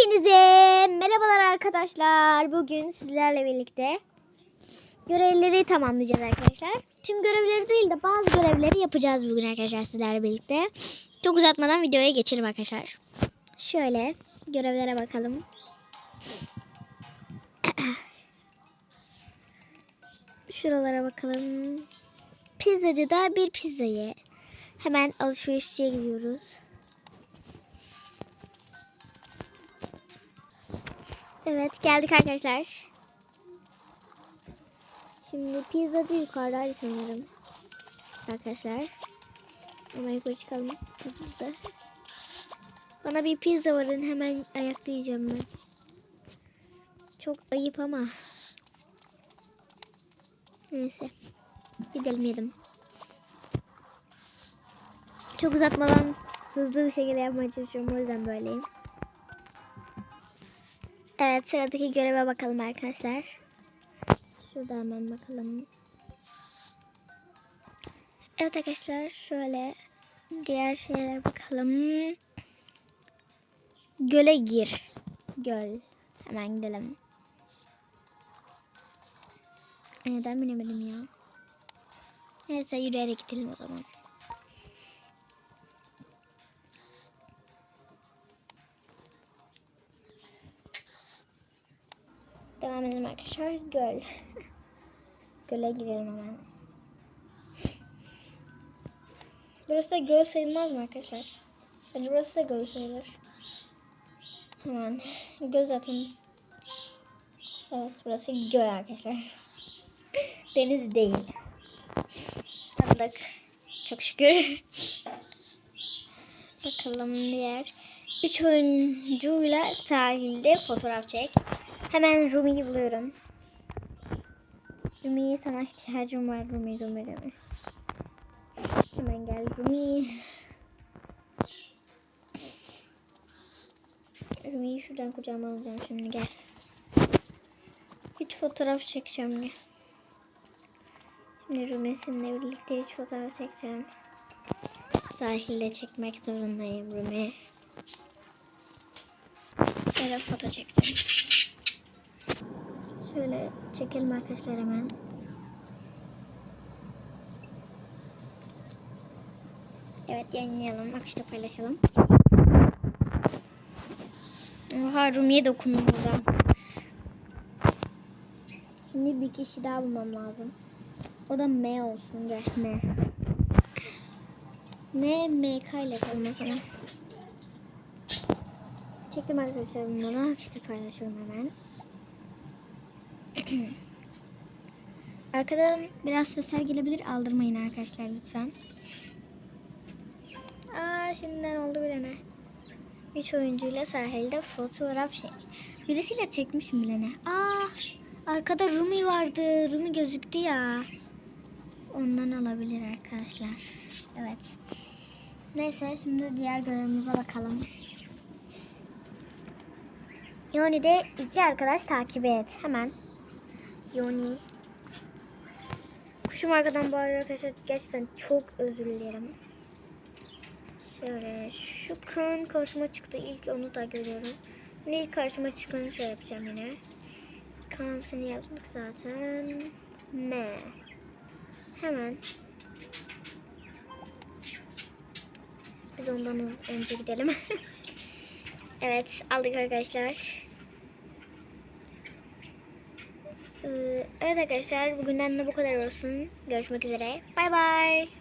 Hepinize merhabalar arkadaşlar. Bugün sizlerle birlikte görevleri tamamlayacağız arkadaşlar. Tüm görevleri değil de bazı görevleri yapacağız bugün arkadaşlar sizlerle birlikte. Çok uzatmadan videoya geçelim arkadaşlar. Şöyle görevlere bakalım. Şuralara bakalım. Pizzacıda bir pizza ye. Hemen alışverişçiye gidiyoruz. Evet geldik arkadaşlar. Şimdi pizzacı yukarıdaydı sanırım. Arkadaşlar. Ama yukarı çıkalım. Pizza. Bana bir pizza varın hemen ayakta yiyeceğim ben. Çok ayıp ama. Neyse. Gidelim yedim. Çok uzatmadan hızlı bir şekilde yapmaya çalışıyorum. O yüzden böyleyim. Evet sıradaki göreve bakalım arkadaşlar. Şurada hemen bakalım. Evet arkadaşlar şöyle diğer şeylere bakalım. Göle gir. Göl. Hemen gidelim. Neden bilemedim ya. Neyse yürüyerek gidelim o zaman. Devam edelim arkadaşlar. Göl. Göle gidelim hemen. Burası da göl sayılmaz mı arkadaşlar? Bence burası da göl sayılır. Hemen. Göl zaten. Evet burası göl arkadaşlar. Deniz değil. Tanıdık. Çok şükür. Bakalım diğer. Üç oyuncuyla sahilde fotoğraf çek. Hemen Rumi'yi buluyorum. Rumi sana ihtiyacım var Rumi Rumi Rumi. Hemen gel Rumi. Rumi'yi şuradan kucağıma alacağım şimdi gel. Üç fotoğraf çekeceğim gel. Şimdi Rumi seninle birlikte üç fotoğraf çekeceğim. Sahilde çekmek zorundayım Rumi. Şöyle foto çekeceğim. Şöyle çekelim arkadaşlar hemen. Evet yayınlayalım. Akışta paylaşalım. Oha Rumi'ye dokundum burada. Şimdi bir kişi daha bulmam lazım. O da M olsun. Gel M. M, MK ile yapalım o zaman. Çektim arkadaşlar bunları. İşte paylaşıyorum hemen. Arkadan biraz sesler gelebilir. Aldırmayın arkadaşlar lütfen. Aa şimdiden oldu bile ne. Üç oyuncuyla sahilde fotoğraf çek. Birisiyle çekmişim bile ne. Aa arkada Rumi vardı. Rumi gözüktü ya. Ondan olabilir arkadaşlar. Evet. Neyse şimdi diğer görevimize bakalım. Yoni'de iki arkadaş takip et. Hemen. Yoni. Kuşum arkadan bağırıyor arkadaşlar. Gerçekten çok özür dilerim. Şöyle şu kan karşıma çıktı. İlk onu da görüyorum. Şimdi ilk karşıma çıkanı şey yapacağım yine. Kan seni yaptık zaten. Ne? Hemen. Biz ondan önce gidelim. evet aldık arkadaşlar. Evet arkadaşlar bugünden de bu kadar olsun. Görüşmek üzere. Bay bay.